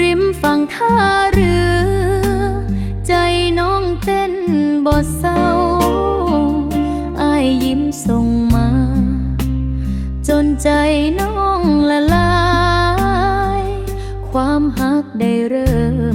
ริมฝั่งท่าเรือ ใจน้องเต้นบดเศร้าอายยิ้มส่งมา จนใจน้องละลาย ความฮักได้เริ่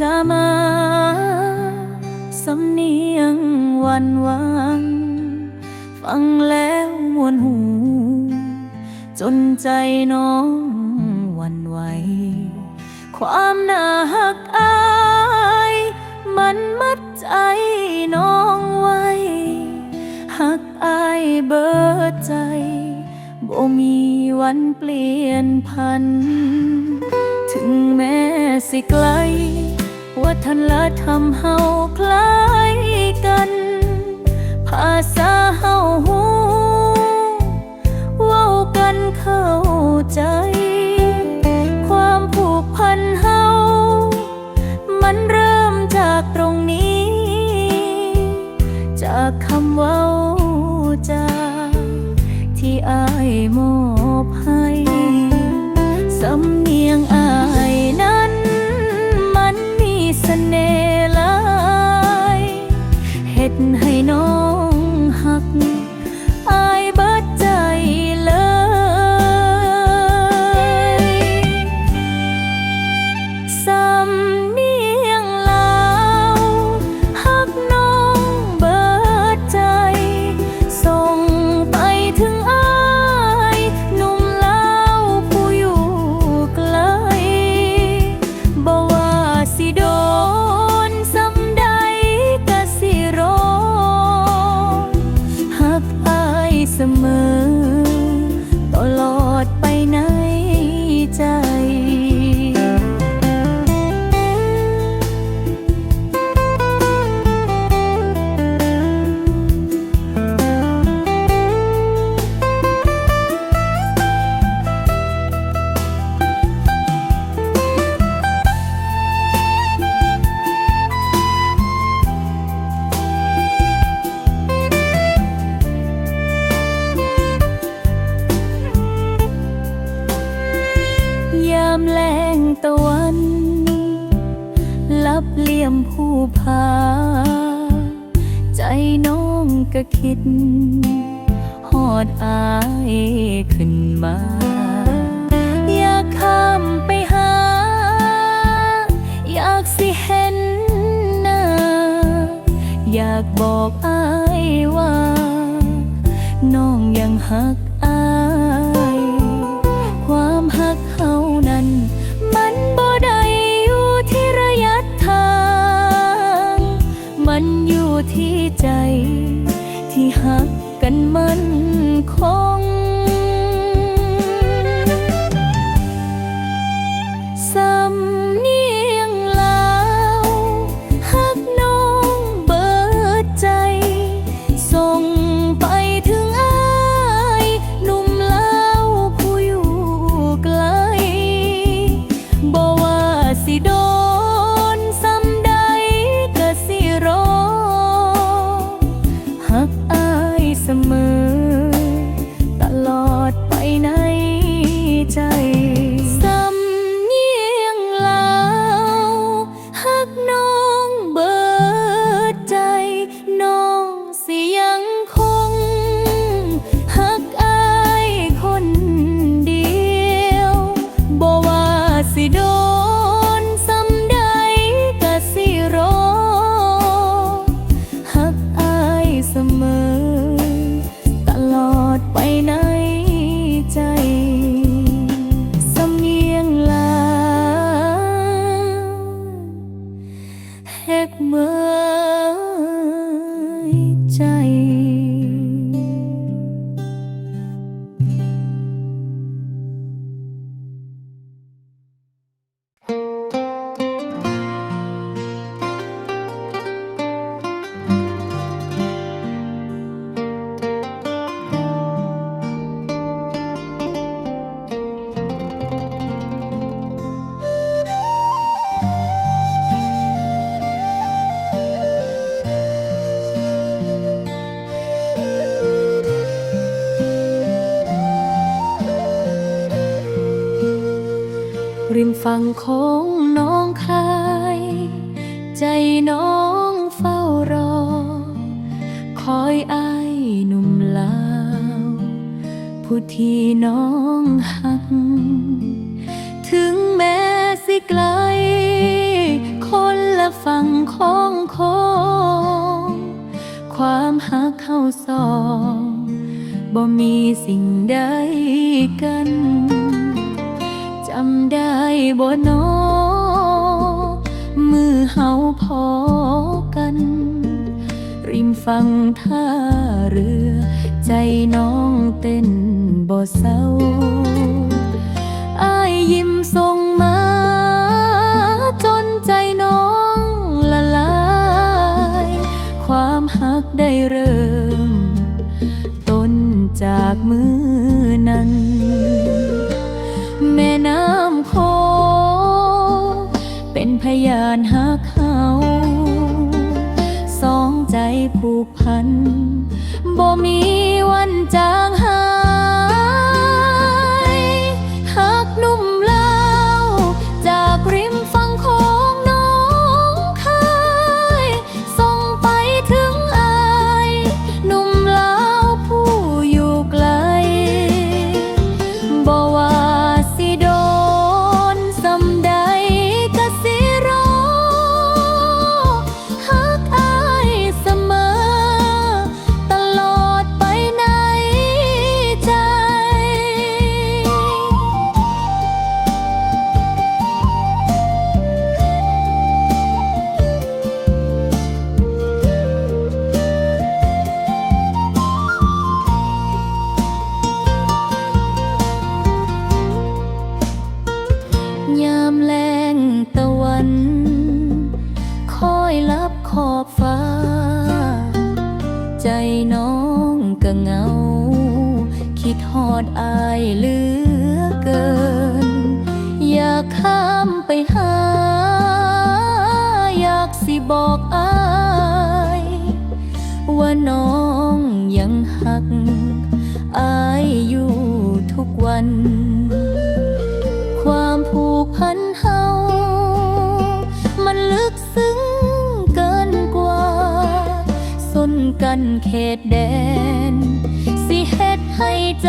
จะมาสำเนียงวันวัง ฟังแล้วมวนหู จนใจน้องวันไหว ความน่าหักอาย มันมัดใจน้องไว้หักอายเบิดใจบ่มีวันเปลี่ยนพัน ถึงแม้สิไกล วัฒนละทำเฮาคล้ายกัน ภาษาเฮาหูเว้ากันเข้าใจ ความผูกพันเฮามันเริ่มจากตรงนี้ จากคำเว้าจาที่อายมอบให้ บอกอายว่า น้องยังหัก ฝั่งของน้องคาย ใจน้องเฝ้ารอ คอยอายหนุ่มลาว ผู้ที่น้อง บ่นอมือเฮาพอกัน ริมฝั่งท่าเรือ ใจน้องเต้นบ่เศร้าอายยิ้มส่งมา ยานหาเขาสองใจผูกพันบ่มีั่นเขตแดน สิเฮ็ดให้ใจ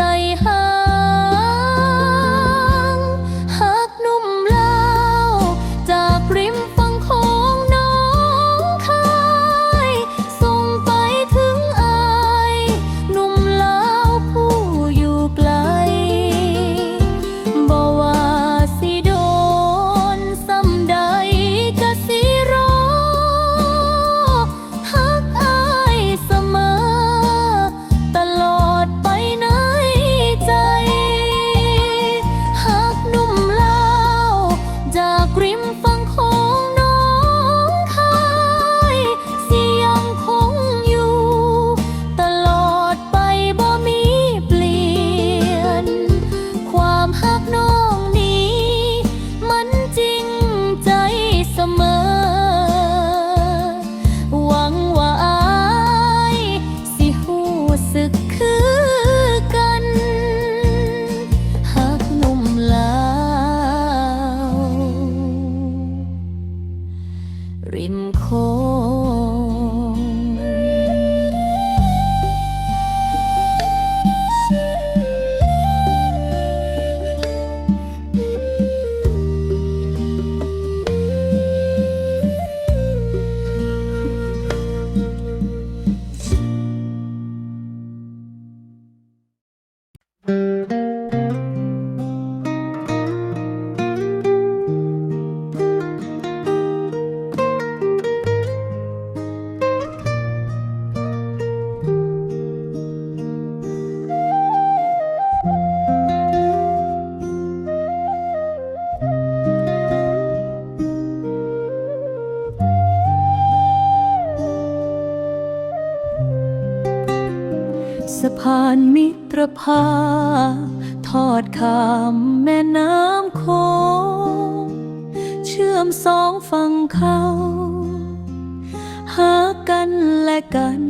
กัน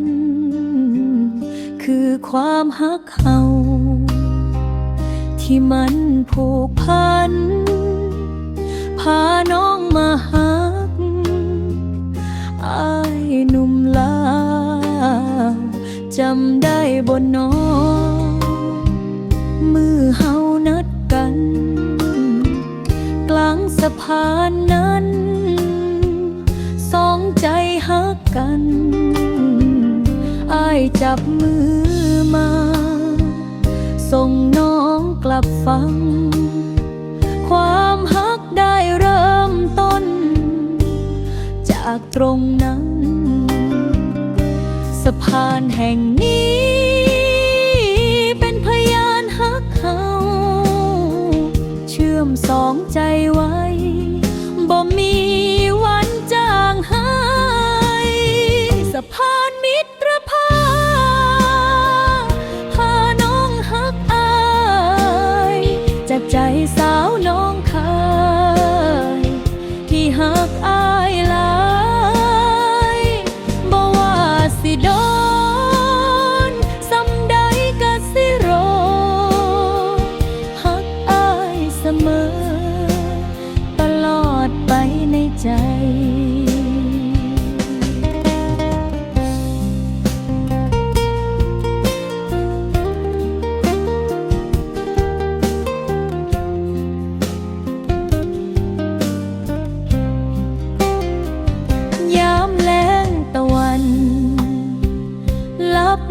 คือความฮักเฮาที่มันผูกพัน พาน้องมาฮักอายหนุ่มลาจำได้บนน้อง มือเฮานัดกัน กลางสะพาน จับมือมา ส่งน้องกลับฟัง ความฮักได้เริ่มต้น จากตรงนั้น สะพานแห่ง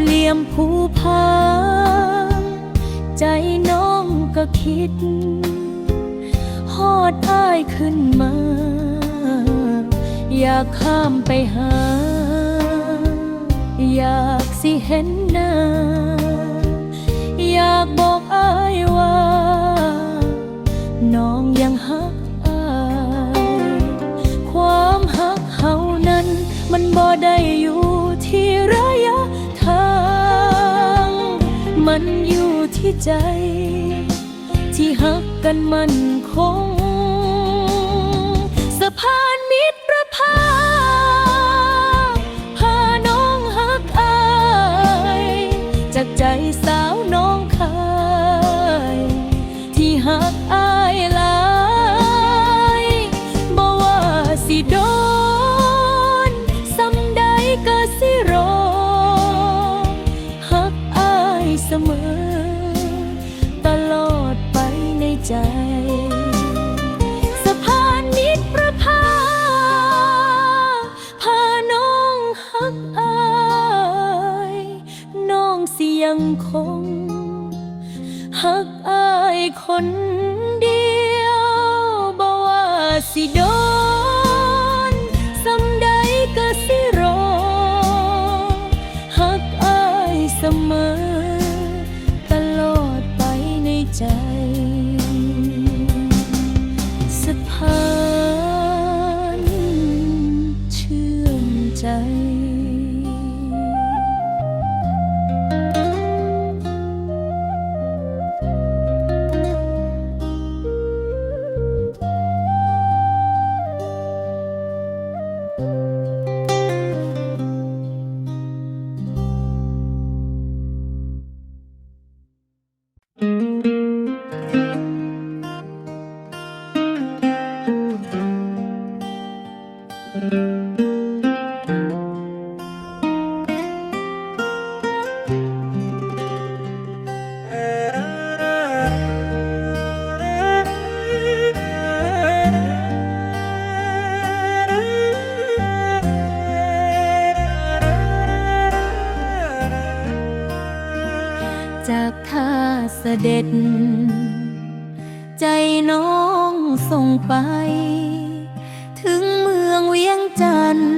เหลี่ยมภูพาใจน้องก็คิดฮอดอ้ายขึ้นมา อยากข้ามไปหา อยากสิเห็นหน้า อยากบอกอ้ายว่า น้องยังฮักอาย ความฮักเฮานั้นมันบ่ได้อยู่ มันอยู่ที่ใจ ที่หักกันมันคง สิ จากท่าเสด็จ ใจน้องส่งไป ถึงเมืองเวียงจันทร์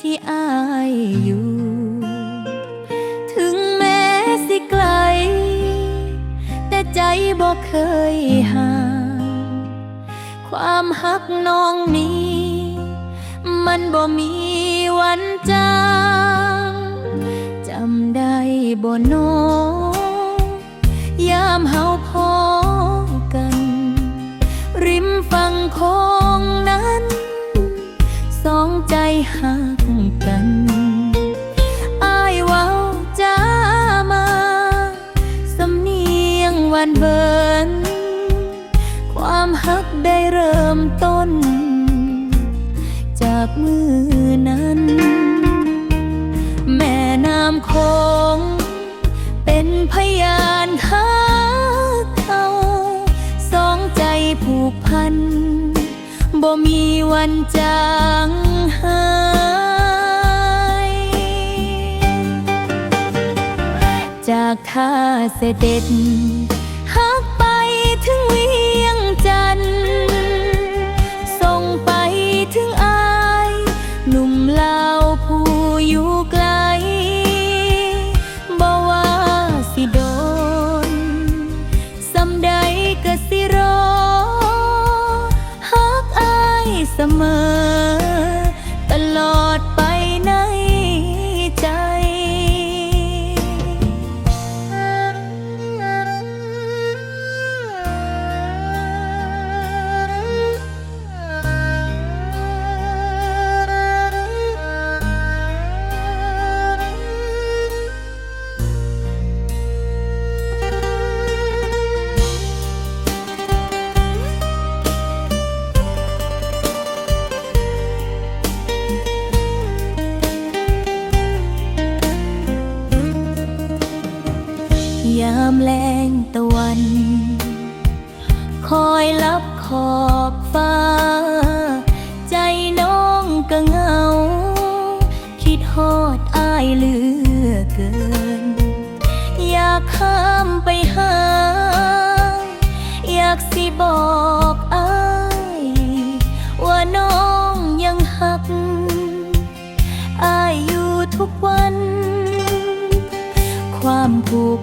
ที่อายอยู่ ถึงแม้สิไกล แต่ใจบอกเคยห่าง ความหักน้องนี้ มันบ่มีวันจาง บ่น้องยามเฮาพอกัน ริมฝั่งคงนั้น สองใจหักกันอายว้าจ้ามาสำเนียงวันเบินความหักได้เริ่มต้น จากมือ จางหายจากท่าเสด็จหักไปถึงเวียงจันทร์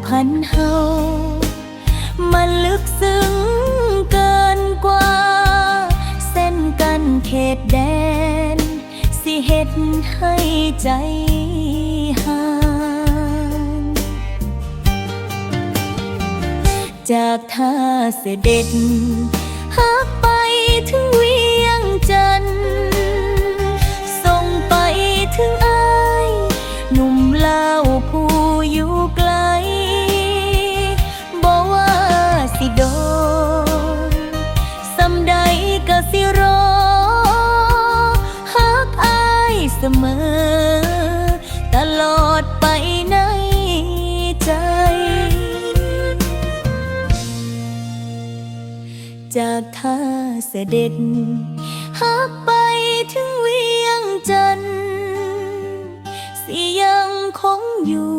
พันเฮา มันลึกซึ้งเกินกว่า เส้นกันเขตแดน สิเฮ็ดให้ใจห่างจากท่าเสด็จ ดไปในใจ จากท่าเสด็จหักไปถึงเวียงจันทน์สิยังคงอยู่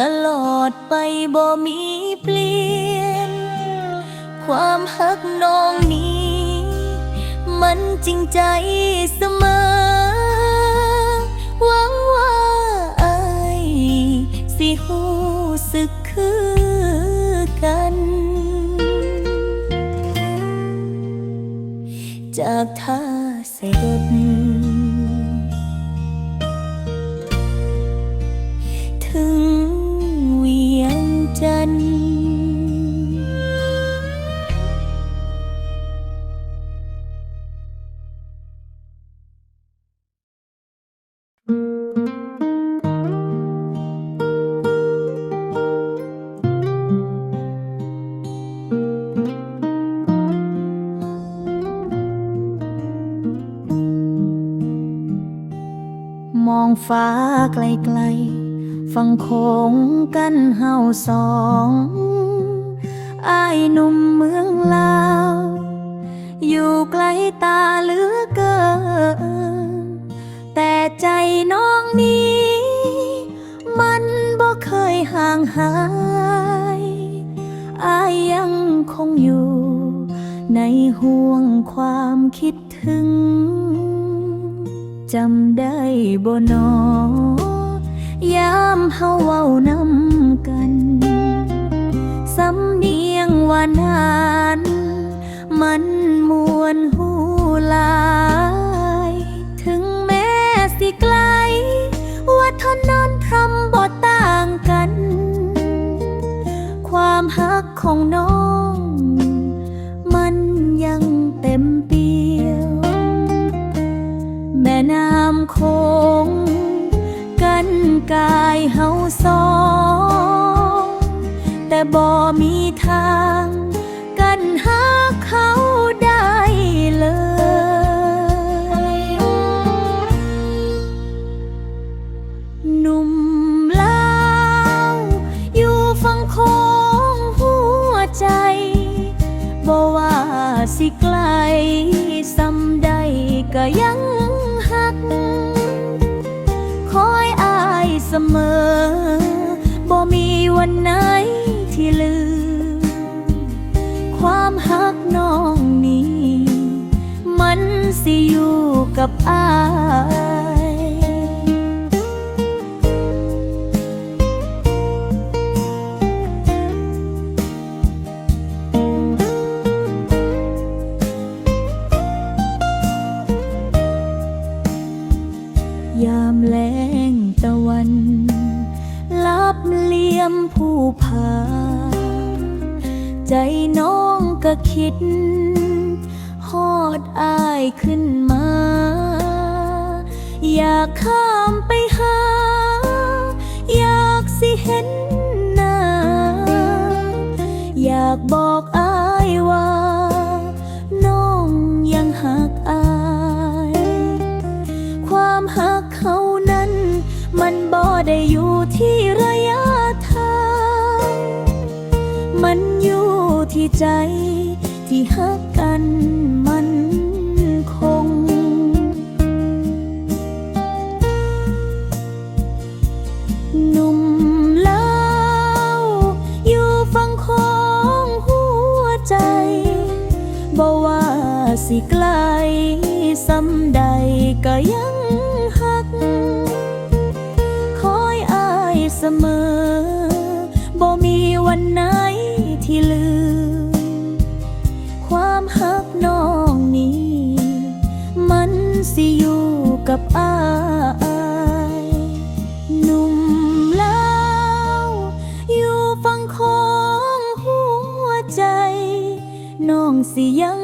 ตลอดไปบ่มีเปลี่ยน ความหักน้องนี้ มันจริงใจเสมอ หูสึกคือกัน จากท่าเสด็จ ฟ้าไกลๆ ฟังโคงกันเฮาสองอายหนุ่มเมืองลาว อยู่ไกลตาเหลือเกิน แต่ใจน้องนี้ มันบ่เคยห่างหายอายยังคงอยู่ ในห่วงความ บ่นอยามเฮาเว้านำกันสำเนียงหวานานมันมวนหูหลาย ถึงแม้สิไกล ว่าท่านั้นทำบ่ต่างกัน ความหักของน้อง คง กันกายเฮาสอง แต่บ่มีทาง กันหาเขาได้เลย หนุ่มลาวอยู่ฝั่งคงหัวใจบ่ว่าสิไกลสำใดก็ยัง มอ บ่มีวันไหนที่ลืม ความหักน้องนี้ มันสิอยู่กับอาย ใจน้องก็คิดฮอดอายขึ้นมา อยากข้ามไปหา อยากสิเห็นหน้า อยากบอก ใจที่หักกันมันคง หนุ่มเล่าอยู่ฝั่งของหัวใจบ่ว่าสิไกลสำใดก็ย สิอยู่กับอายหนุ่มแล้วอยู่ฟังของหัวใจ น้องสิยัง